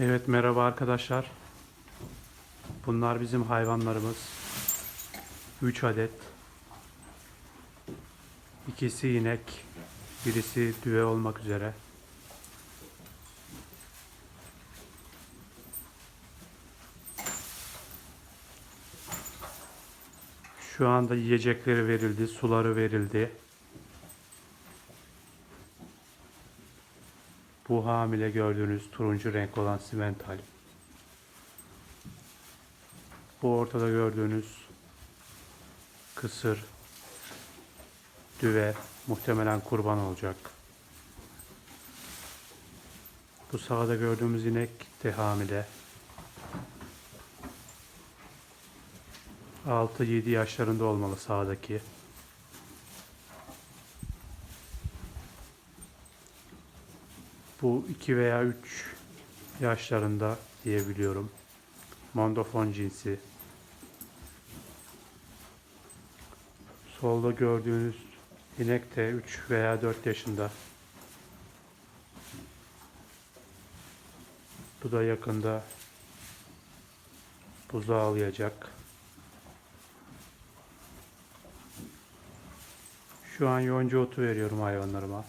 Evet merhaba arkadaşlar. Bunlar bizim hayvanlarımız. 3 adet. İkisi inek, birisi düve olmak üzere. Şu anda yiyecekleri verildi, suları verildi. Bu hamile gördüğünüz turuncu renk olan simental. Bu ortada gördüğünüz kısır, düve muhtemelen kurban olacak. Bu sağda gördüğümüz inek de hamile. 6-7 yaşlarında olmalı sağdaki. Bu 2 veya 3 yaşlarında diyebiliyorum. Mondofon cinsi. Solda gördüğünüz inek de 3 veya 4 yaşında. Bu da yakında buzağlayacak. Şu an yonca otu veriyorum hayvanlarıma.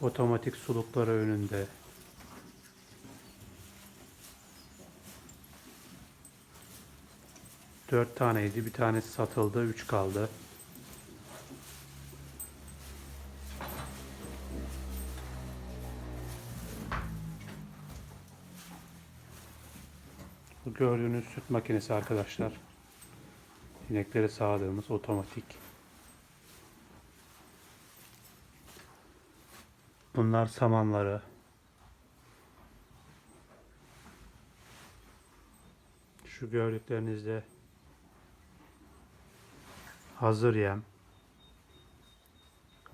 Otomatik sulukları önünde. Dört taneydi. Bir tanesi satıldı. Üç kaldı. Bu gördüğünüz süt makinesi arkadaşlar. İnekleri sağdığımız otomatik. Bunlar samanları. Şu gördüklerinizde hazır yem.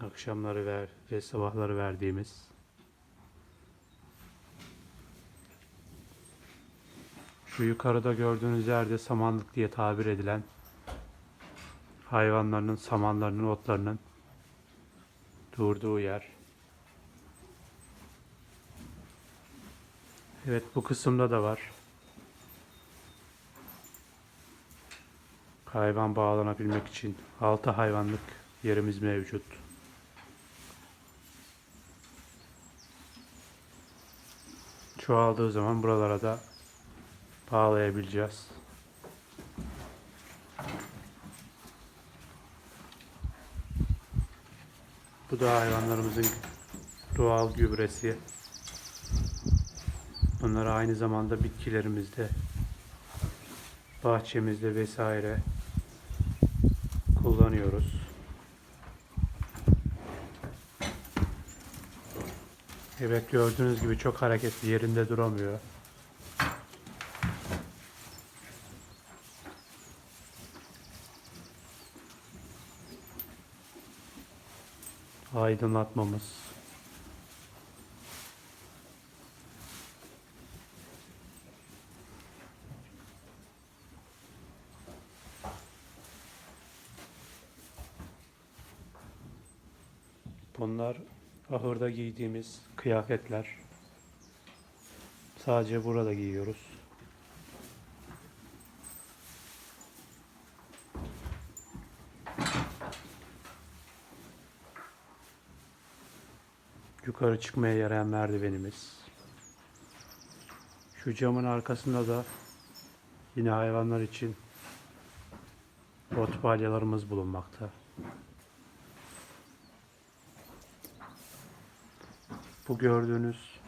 Akşamları ver ve sabahları verdiğimiz. Şu yukarıda gördüğünüz yerde samanlık diye tabir edilen hayvanlarının samanlarının otlarının durduğu yer. Evet bu kısımda da var. Hayvan bağlanabilmek için 6 hayvanlık yerimiz mevcut. Çoğaldığı zaman buralara da bağlayabileceğiz. Bu da hayvanlarımızın doğal gübresi. Bunları aynı zamanda bitkilerimizde, bahçemizde vesaire kullanıyoruz. Evet gördüğünüz gibi çok hareketli yerinde duramıyor. Aydınlatmamız. Bunlar ahırda giydiğimiz kıyafetler. Sadece burada giyiyoruz. Yukarı çıkmaya yarayan merdivenimiz. Şu camın arkasında da yine hayvanlar için ot balyalarımız bulunmakta. Bu gördüğünüz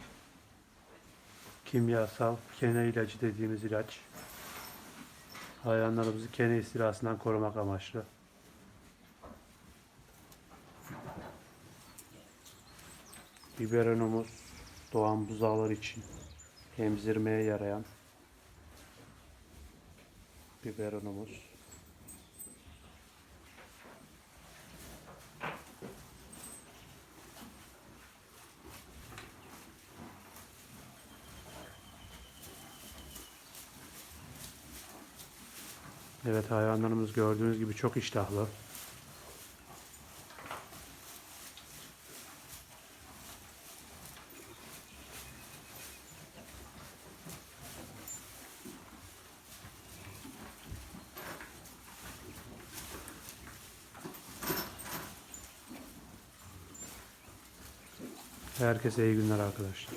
kimyasal kene ilacı dediğimiz ilaç hayvanlarımızı kene istilasından korumak amaçlı. Biberonumuz doğan buzağlar için emzirmeye yarayan biberonumuz. Evet hayvanlarımız gördüğünüz gibi çok iştahlı. Herkese iyi günler arkadaşlar.